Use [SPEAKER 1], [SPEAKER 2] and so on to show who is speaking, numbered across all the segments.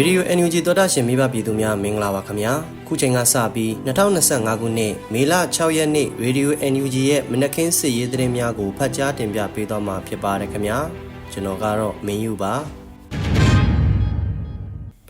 [SPEAKER 1] ရေဒီယို NUG သောတာရှင်မိဘပြည်သူများမင်္ဂလာပါခင်ဗျာခုချိန်ကစပြီး2025ခုနှစ်မေလ6ရက်နေ့ရေဒီယို NUG ရဲ့မနက်ခင်းစစ်ရေးသတင်းများကိုဖတ်ကြားတင်ပြပေးသွားမှာဖြစ်ပါတယ်ခင်ဗျာကျွန်တော်ကတော့မင်းယူပါ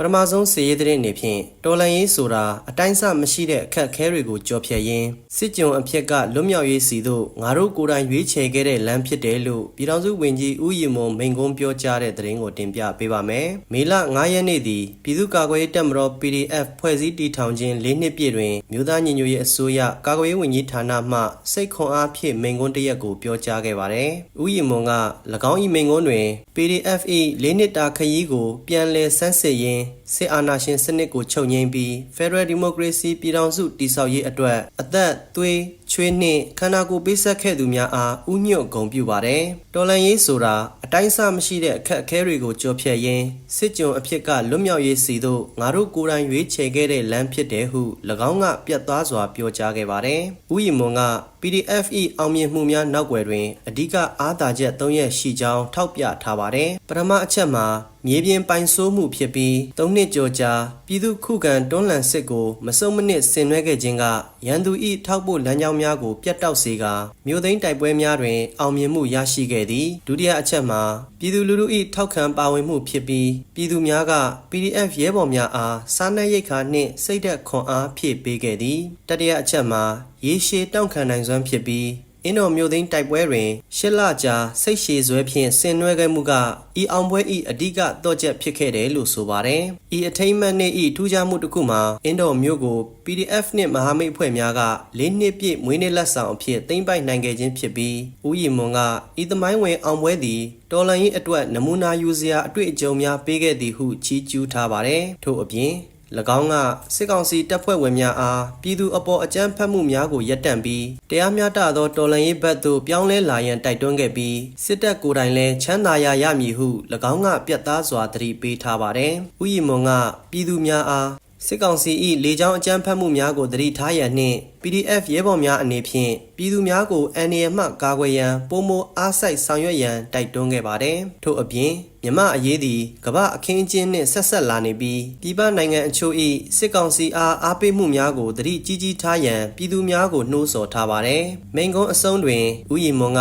[SPEAKER 1] ပထမဆုံးစီရေးတဲ့အနေဖြင့်တော်လန်ရေးဆိုတာအတိုင်းအဆမရှိတဲ့အခက်အခဲတွေကိုကြော်ဖြတ်ရင်းစစ်ကြုံအဖြစ်ကလွတ်မြောက်ရေးစီတို့ငါတို့ကိုယ်တိုင်ရွေးချယ်ခဲ့တဲ့လမ်းဖြစ်တယ်လို့ပြည်ထောင်စုဝန်ကြီးဦးရီမွန်မိန်ကုန်းပြောကြားတဲ့သတင်းကိုတင်ပြပေးပါမယ်။မေလ9ရက်နေ့သည်ပြည်သူ့ကာကွယ်ရေးတပ်မတော် PDF ဖွဲ့စည်းတည်ထောင်ခြင်း၄နှစ်ပြည့်တွင်မြို့သားညီညွတ်ရေးအစိုးရကာကွယ်ရေးဝန်ကြီးဌာနမှစိတ်ခွန်အားဖြင့်မိန်ကုန်းတစ်ရက်ကိုပြောကြားခဲ့ပါတယ်။ဦးရီမွန်က၎င်း၏မိန်ကုန်းတွင် PDF ၏၄နှစ်တာခရီးကိုပြန်လည်ဆန်းစစ်ရင်း Bye. စစ်အာဏာရှင်စနစ်ကိုချုပ်ငြိမ်းပြီး Federal Democracy ပြည်ထောင်စုတည်ဆောက်ရေးအတွက်အသက်သွေးချွေးနှင့်ခန္ဓာကိုယ်ပေးဆက်ခဲ့သူများအားဥညွတ်ဂုဏ်ပြုပါတယ်။တော်လန်ရေးဆိုတာအတိုင်းအဆမရှိတဲ့အခက်အခဲတွေကိုကြော်ဖြတ်ရင်းစစ်ကြုံအဖြစ်ကလွတ်မြောက်ရေးစီတို့ငါတို့ကိုယ်တိုင်ရွေးချယ်ခဲ့တဲ့လမ်းဖြစ်တယ်ဟု၎င်းကပြတ်သားစွာပြောကြားခဲ့ပါတယ်။ဥယျာဉ်မွန်က PDF ၏အောင်မြင်မှုများနောက်ွယ်တွင်အ धिक အားသာချက်၃ရက်ရှိကြောင်းထောက်ပြထားပါတယ်။ပထမအချက်မှာမြေပြင်ပိုင်ဆိုးမှုဖြစ်ပြီး၃နှစ်ကျော်ကြာပြည်သူခုခံတွန်းလှန်စစ်ကိုမစုံမနစ်ဆင်နွှဲခဲ့ခြင်းကရန်သူ၏ထောက်ပို့လမ်းကြောင်းများကိုပြတ်တောက်စေကာမြို့သိမ်းတိုက်ပွဲများတွင် အောင်မြင်မှုရရှိခဲ့သည်ဒုတိယအချက်မှာပြည်သူလူထု၏ထောက်ခံပါဝင်မှုဖြစ်ပြီးပြည်သူများက PDF ရဲဘော်များအားစားနပ်ရိက္ခာနှင့်စိတ်သက်ခွန်အားဖြည့်ပေးခဲ့သည်တတိယအချက်မှာရေရှည်တောင့်ခံနိုင်စွမ်းဖြစ်ပြီး အင်းတော်မြို့သိမ်းတိုက်ပွဲတွင်ရှစ်လကြာစိတ်ရှည်ဆွဲဖြင့်ဆင်နွှဲခဲ့မှုကဤအောင်ပွဲဤအဓိကတော့ချက်ဖြစ်ခဲ့တယ်လို့ဆိုပါတယ်။ဤအထိမ်းအမှတ်နှင့်ဤထူးခြားမှုတစ်ခုမှာအင်းတော်မြို့ကို PDF နှင့်မဟာမိတ်အဖွဲ့များက၄နှစ်ပြည့်မွေးနေ့လက်ဆောင်အဖြစ်သိမ်းပိုက်နိုင်ခဲ့ခြင်းဖြစ်ပြီးဦးရီမွန်ကဤသမိုင်းဝင်အောင်ပွဲသည်တော်လန်ရေးအတွက်နမူနာယူစရာအတွေ့အကြုံများပေးခဲ့သည်ဟုချီးကျူးထားပါတယ်။ထို့အပြင်၎ င်းကစစ်ကောင်စီတပ်ဖွဲ့ဝင်များအားပြည်သူအပေါ်အကြမ်းဖက်မှုများကိုရပ်တန့်ပြီးတရားမျှတသောတော်လှန်ရေးဘက်သို့ပြောင်းလဲလာရန်တိုက်တွန်းခဲ့ပြီးစစ်တပ်ကိုယ်တိုင်လည်းချမ်းသာရရမည်ဟု၎င်းကပြတ်သားစွာတတိပေးထားပါတယ်။ဥယျာဉ်မွန်ကပြည်သူများအားစစ်ကောင်စီ၏လေကြောင်းအကြမ်းဖက်မှုများကိုတတိထားရန်နှင့် PDF ရဲဘော်များအနေဖြင့်ပြည်သူများကိုအန်ရမှကာကွယ်ရန်ပုံမအားစိုက်ဆောင်ရွက်ရန်တိုက်တွန်းခဲ့ပါတယ်။ထို့အပြင် မြမအရေးသည်ကမ္ဘာအခင်းအကျင်းနှင့်ဆက်ဆက်လာနေပြီးပြည်ပနိုင်ငံအချို့၏စစ်ကောင်စီအားအားပေးမှုများကိုတတိကြီးကြီးထားရန်ပြည်သူများကိုနှိုးဆော်ထားပါတယ်။မိန်ကုန်းအစုံတွင်ဥယျာဉ်မွန်က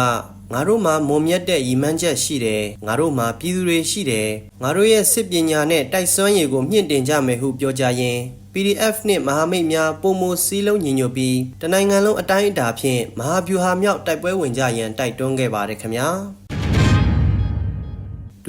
[SPEAKER 1] ငါတို့မှာမုံမြတ်တဲ့ရည်မှန်းချက်ရှိတယ်ငါတို့မှာပြည်သူတွေရှိတယ်ငါတို့ရဲ့စစ်ပညာနဲ့တိုက်စွမ်းရည်ကိုမြင့်တင်ကြမယ်ဟုပြောကြရင် PDF နှင့်မဟာမိတ်များပုံမစည်းလုံးညီညွတ်ပြီးတနိုင်ငံလုံးအတိုင်းအတာဖြင့်မဟာဗျူဟာမြောက်တိုက်ပွဲဝင်ကြရန်တိုက်တွန်းခဲ့ပါတယ်ခင်ဗျာ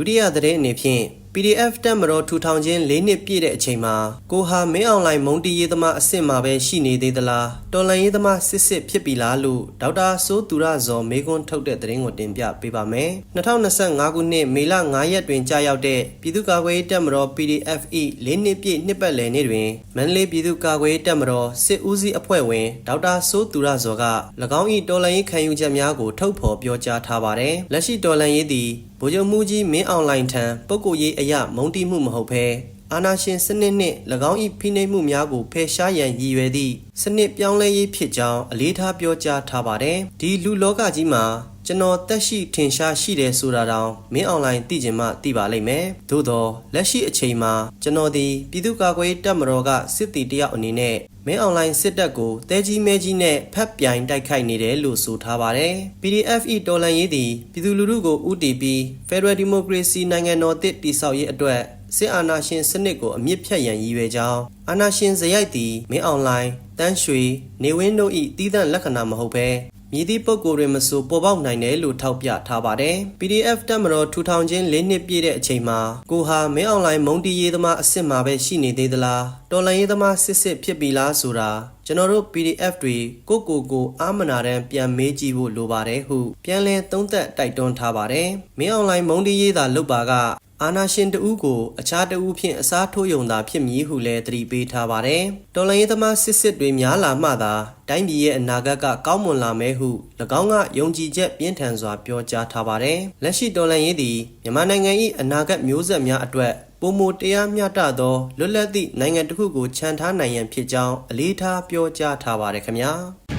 [SPEAKER 1] ဒုတိယသတင်းအနေဖြင့် PDF တက်မတော်ထူထောင်ခြင်း၄နှစ်ပြည့်တဲ့အချိန်မှာကိုဟာမင်းအွန်လိုင်းမုံတီရေးသမားအစ်စ်မှာပဲရှိနေသေးသလားတော်လန်ရေးသမားစစ်စစ်ဖြစ်ပြီလားလို့ဒေါက်တာစိုးသူရဇော်မေကွန်းထုတ်တဲ့သတင်းကိုတင်ပြပေးပါမယ်2025ခုနှစ်မေလ9ရက်တွင်ကြာရောက်တဲ့ပြည်သူ့ကာကွယ်ရေးတပ်မတော် PDF ၏၄နှစ်ပြည့်နှစ်ပတ်လည်နေ့တွင်မန္တလေးပြည်သူ့ကာကွယ်ရေးတပ်မတော်စစ်ဦးစီးအဖွဲ့ဝင်ဒေါက်တာစိုးသူရဇော်က၎င်း၏တော်လန်ရေးခံယူချက်များကိုထုတ်ဖော်ပြောကြားထားပါတယ်လက်ရှိတော်လန်ရေးသည် ဗိုလ်ချုပ်မှုကြီးမင်းအောင်လှိုင်ထံပုဂ္ဂိုလ်ရေးအရာမုံတီမှုမဟုတ်ဘဲအာနာရှင်စနစ်နှင့်၎င်း၏ဖိနှိပ်မှုများကိုဖယ်ရှားရန်ရည်ရွယ်သည့်စနစ်ပြောင်းလဲရေးဖြစ်ကြောင်းအလေးထားပြောကြားထားပါတယ်။ဒီလူလောကကြီးမှာကျွန်တော်တက်ရှိထင်ရှားရှိတယ်ဆိုတာတောင်မင်းအွန်လိုင်းသိချင်မှသိပါလိမ့်မယ်။သို့တော့လက်ရှိအချိန်မှာကျွန်တော်ဒီပြည်သူ့ကာကွယ်ရေးတပ်မတော်ကစစ်တီတယောက်အနေနဲ့ မင်းအွန်လိုင်းစစ်တပ်ကိုတဲကြီးမဲကြီးနဲ့ဖက်ပြိုင်တိုက်ခိုက်နေတယ်လို့ဆိုထားပါတယ်။ PDF ၏တော်လှန်ရေးသည်ပြည်သူလူထုကိုဥတီပြီး Federal Democracy နိုင်ငံတော်တစ်တည်ဆောက်ရေးအတွက်စစ်အာဏာရှင်စနစ်ကိုအမြင့်ဖြတ်ရန်ရည်ရွယ်ကြောင်းအာဏာရှင်ဇယိုက်သည်မင်းအွန်လိုင်းတန်းရွှေနေဝင်းတို့၏တည်တံ့လက္ခဏာမဟုတ်ဘဲ မြည်သည့်ပုံကိုယ်တွေမဆိုပေါ်ပေါက်နိုင်တယ်လို့ထောက်ပြထားပါတယ်။ PDF တက်မတော်ထူထောင်ခြင်း၄နှစ်ပြည့်တဲ့အချိန်မှာကိုဟာမင်းအွန်လိုင်းမုံတီရေးသမားအစ်စ်မှာပဲရှိနေသေးသလားတော်လန်ရေးသမားစစ်စစ်ဖြစ်ပြီလားဆိုတာကျွန်တော်တို့ PDF တွေကိုကိုကိုအာမနာတန်းပြန်မေးကြည့်ဖို့လိုပါတယ်ဟုပြန်လည်သုံးသပ်တိုက်တွန်းထားပါတယ်။မင်းအွန်လိုင်းမုံတီရေးသာလုပ်ပါက အာနာရှင်တဦးကိုအခြားတဦးဖြင့်အစားထိုးယုံသာဖြစ်မည်ဟုလည်းသတိပေးထားပါတယ်။တော်လိုင်းရေးသမားစစ်စစ်တွေများလာမှသာတိုင်းပြည်ရဲ့အနာဂတ်ကကောင်းမွန်လာမယ်ဟု၎င်းကယုံကြည်ချက်ပြင်းထန်စွာပြောကြားထားပါတယ်။လက်ရှိတော်လိုင်းရေးသည်မြန်မာနိုင်ငံ၏အနာဂတ်မျိုးဆက်များအတွက်ပုံမတရားမျှတသောလွတ်လပ်သည့်နိုင်ငံတစ်ခုကိုခြံထားနိုင်ရန်ဖြစ်ကြောင်းအလေးထားပြောကြားထားပါတယ်ခင်ဗျာ။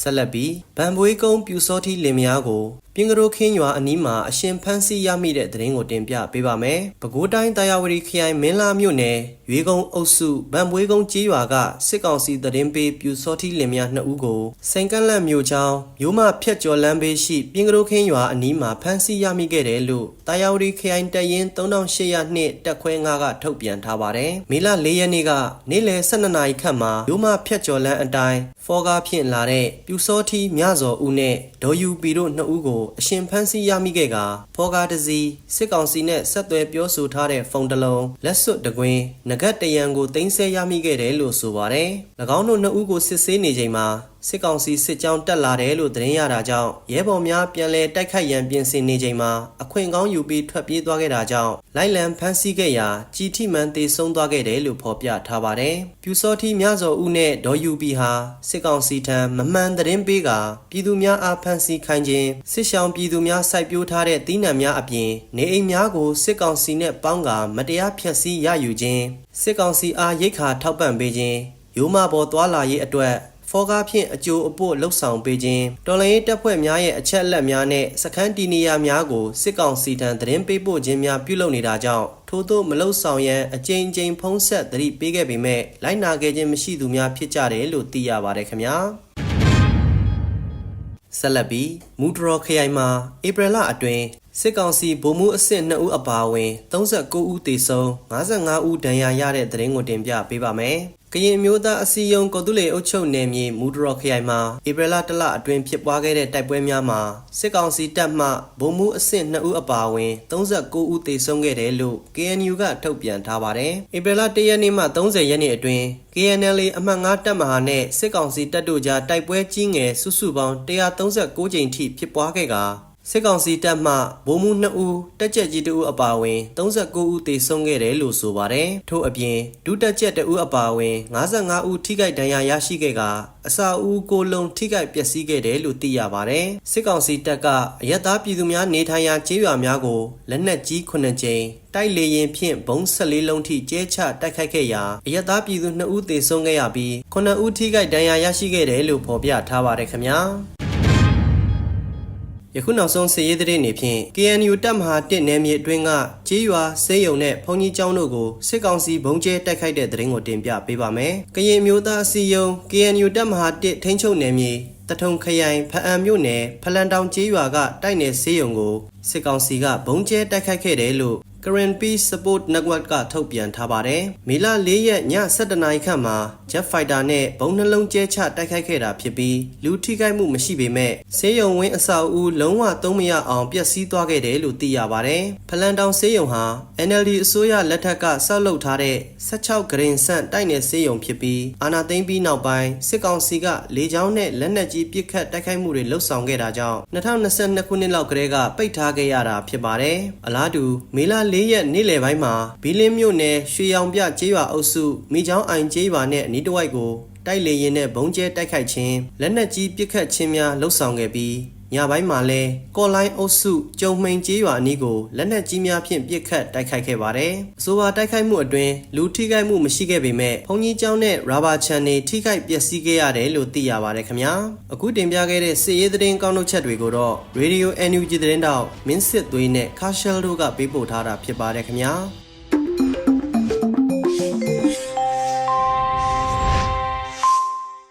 [SPEAKER 1] ဆက်လက်ပြီးဗန်ပွေးကုန်းပြူစောတိလင်မယားကိုပင်ကရိုခင်းရွာအနီးမှာအရှင်ဖန်းစီရမိတဲ့သတင်းကိုတင်ပြပေးပါမယ်။ပဲခူးတိုင်းတာယာဝတီခရိုင်မင်းလာမြို့နယ်ရွေကုံအုပ်စုဗန်ပွေးကုန်းကျေးရွာကစစ်ကောင်စီသတင်းပေးပြူစောတိလင်မြနှစ်ဦးကိုစိန်ကန့်လန့်မြို့ချောင်းမြို့မဖြတ်ကျော်လမ်းဘေးရှိပင်ကရိုခင်းရွာအနီးမှာဖမ်းဆီးရမိခဲ့တယ်လို့တာယာဝတီခရိုင်တပ်ရင်း3800နှစ်တပ်ခွဲ9ကထုတ်ပြန်ထားပါတယ်။မေလ4ရက်နေ့ကနေ့လယ်12နာရီခန့်မှာမြို့မဖြတ်ကျော်လမ်းအတိုင်းဖော်ကားဖြင့်လာတဲ့ပြူစောတိမြစော်ဦးနဲ့ဒေါ်ယူပီတို့နှစ်ဦးကိုအရှင်ဖမ်းဆီးရမိခဲ့ကဖော်ကားတစ်စီးစစ်ကောင်စီနဲ့ဆက်သွယ်ပြောဆိုထားတဲ့ဖုန်းတစ်လုံးလက်စွပ်တစ်ကွင်းငကတ်တရံကိုတင်ဆက်ရမိခဲ့တယ်လို့ဆိုပါတယ်။၎င်းတို့နှစ်ဦးကိုစစ်ဆေးနေချိန်မှာ စစ်ကောင်စီစစ်ကြောင်းတက်လာတယ်လို့သတင်းရတာကြောင့်ရဲဘော်များပြန်လည်တိုက်ခိုက်ရန်ပြင်ဆင်နေချိန်မှာအခွင့်ကောင်းယူပြီးထွက်ပြေးသွားခဲ့တာကြောင့်လိုက်လံဖမ်းဆီးခဲ့ရာကြီးထိမှန်တေဆုံးသွားခဲ့တယ်လို့ဖော်ပြထားပါတယ်။ပြူစောတိမြစော်ဦးနဲ့ဒေါ်ယူပီဟာစစ်ကောင်စီထံမမှန်သတင်းပေးကပြည်သူများအားဖမ်းဆီးခိုင်းခြင်းစစ်ရှောင်ပြည်သူများစိုက်ပျိုးထားတဲ့တီးနှံများအပြင်နေအိမ်များကိုစစ်ကောင်စီနဲ့ပေါင်းကမတရားဖျက်ဆီးရယူခြင်းစစ်ကောင်စီအားရိတ်ခါထောက်ပံ့ပေးခြင်းရိုးမပေါ်သွာလာရေးအတွက် ဖောကားဖြင့်အကျိုးအပို့လှုပ်ဆောင်ပေးခြင်းတော်လှန်ရေးတပ်ဖွဲ့များရဲ့အချက်အလက်များနဲ့စခန်းတီနေယာများကိုစစ်ကောင်စီထံသတင်းပေးပို့ခြင်းများပြုလုပ်နေတာကြောင့်ထို့သောမလှုပ်ဆောင်ရန်အကြိမ်ကြိမ်ဖုံးဆက်သတိပေးခဲ့ပေမဲ့လိုက်နာခဲ့ခြင်းမရှိသူများဖြစ်ကြတယ်လို့သိရပါတယ်ခင်ဗျာဆက်လက်ပြီးမူဒရော်ခရိုင်မှာဧပြီလအတွင်း စစ်ကောင်စီဗိုလ်မှူးအဆင့်2ဦးအပါအဝင်39ဦးသေဆုံး55ဦးဒဏ်ရာရတဲ့တဲ့ရင်ကိုတင်ပြပေးပါမယ်။ကရင်မျိုးသားအစည်းအရုံးကော်တူလေအုပ်ချုပ်နယ်မြေမူဒရော်ခရိုင်မှာဧပြီလတလအတွင်းဖြစ်ပွားခဲ့တဲ့တိုက်ပွဲများမှာစစ်ကောင်စီတပ်မှဗိုလ်မှူးအဆင့်2ဦးအပါအဝင်39ဦးသေဆုံးခဲ့တယ်လို့ KNU ကထုတ်ပြန်ထားပါတယ်။ဧပြီလ1ရက်နေ့မှ30ရက်နေ့အတွင်း KNL အမှတ်9တပ်မဟာနဲ့စစ်ကောင်စီတပ်တို့ကြားတိုက်ပွဲကြီးငယ်စုစုပေါင်း139ကြိမ်ထိဖြစ်ပွားခဲ့ကာ စစ်ကောင်စီတပ်မှဗိုလ်မှူး2ဦးတက်ကြက်ကြီး2ဦးအပါအဝင်39ဦးသေဆုံးခဲ့တယ်လို့ဆိုပါတယ်။ထို့အပြင်ဒုတက်ကြက်2ဦးအပါအဝင်55ဦးထိခိုက်ဒဏ်ရာရရှိခဲ့ကအစာအုပ်ကိုလုံးထိခိုက်ပျက်စီးခဲ့တယ်လို့သိရပါတယ်။စစ်ကောင်စီတပ်ကအရက်သားပြည်သူများနေထိုင်ရာကျေးရွာများကိုလက်နက်ကြီး9ကြိမ်တိုက်လေရင်ဖြင့်ဘုံ14လုံးထိကျဲချတိုက်ခိုက်ခဲ့ရာအရက်သားပြည်သူ2ဦးသေဆုံးခဲ့ရပြီး9ဦးထိခိုက်ဒဏ်ရာရရှိခဲ့တယ်လို့ဖော်ပြထားပါတယ်ခင်ဗျာ။ ယခုနောက်ဆုံးစစ်ရေးသတင်းတွေဖြင့် KNU တပ်မဟာ1နယ်မြေအတွင်းကကြေးရွာစေးရုံနဲ့ဘုံကြီးကျောင်းတို့ကိုစစ်ကောင်စီဘုံကျဲတိုက်ခိုက်တဲ့သတင်းကိုတင်ပြပေးပါမယ်။ကရင်မျိုးသားအစည်းအရုံး KNU တပ်မဟာ1ထိန်းချုပ်နယ်မြေတထုံခရိုင်ဖအံမြို့နယ်ဖလန်တောင်ကျေးရွာကတိုက်နယ်စေးရုံကိုစစ်ကောင်စီကဘုံကျဲတိုက်ခိုက်ခဲ့တယ်လို့ Current Peace Support Network ကထုတ်ပြန်ထားပါတယ်။မေလ၄ရက်ည7:00နာရီခန့်မှာ Jet Fighter နဲ့ဘုံနှလုံးကျဲချတိုက်ခိုက်ခဲ့တာဖြစ်ပြီးလူထိခိုက်မှုမရှိပေမဲ့ဆေးရုံဝင်းအဆောက်အဦလုံးဝသုံးမရအောင်ပျက်စီးသွားခဲ့တယ်လို့သိရပါတယ်။ဖလန်တောင်ဆေးရုံဟာ NLD အစိုးရလက်ထက်ကဆောက်လုပ်ထားတဲ့16ဂရင်ဆန့်တိုက်နယ်ဆေးရုံဖြစ်ပြီးအာဏာသိမ်းပြီးနောက်ပိုင်းစစ်ကောင်စီကလေကြောင်းနဲ့လက်နက်ကြီးပစ်ခတ်တိုက်ခိုက်မှုတွေလှုပ်ဆောင်ခဲ့တာကြောင့်2022ခုနှစ်လောက်ကတည်းကပိတ်ထားခဲ့ရတာဖြစ်ပါတယ်။အလားတူမေလ၄ရက်နေ့လယ်ပိုင်းမှာဘီလင်းမြို့နယ်ရွှေရောင်ပြကျေးရွာအုပ်စုမိချောင်းအိုင်ကျေးရွာနဲ့အနီးတစ်ဝိုက်ကိုတိုက်လေရင်နဲ့ဘုံကျဲတိုက်ခိုက်ခြင်းလက်နက်ကြီးပစ်ခတ်ခြင်းများလှုပ်ဆောင်ခဲ့ပြီး ညပိုင်းမှာလဲကော်လိုင်းအုပ်စုကျုံမှိန်ကျေးရွာအနီးကိုလက်နက်ကြီးများဖြင့်ပစ်ခတ်တိုက်ခိုက်ခဲ့ပါတယ်။အဆိုပါတိုက်ခိုက်မှုအတွင်းလူထိခိုက်မှုမရှိခဲ့ပေမဲ့ဘုံကြီးကျောင်းနဲ့ရာဘာချန်တွေထိခိုက်ပျက်စီးခဲ့ရတယ်လို့သိရပါတယ်ခင်ဗျာ။အခုတင်ပြခဲ့တဲ့စစ်ရေးသတင်းကောင်းထုတ်ချက်တွေကိုတော့ Radio NUG သတင်းတောက်မင်းစစ်သွေးနဲ့ Cashel တို့ကပေးပို့ထားတာဖြစ်ပါတယ်ခင်ဗျာ။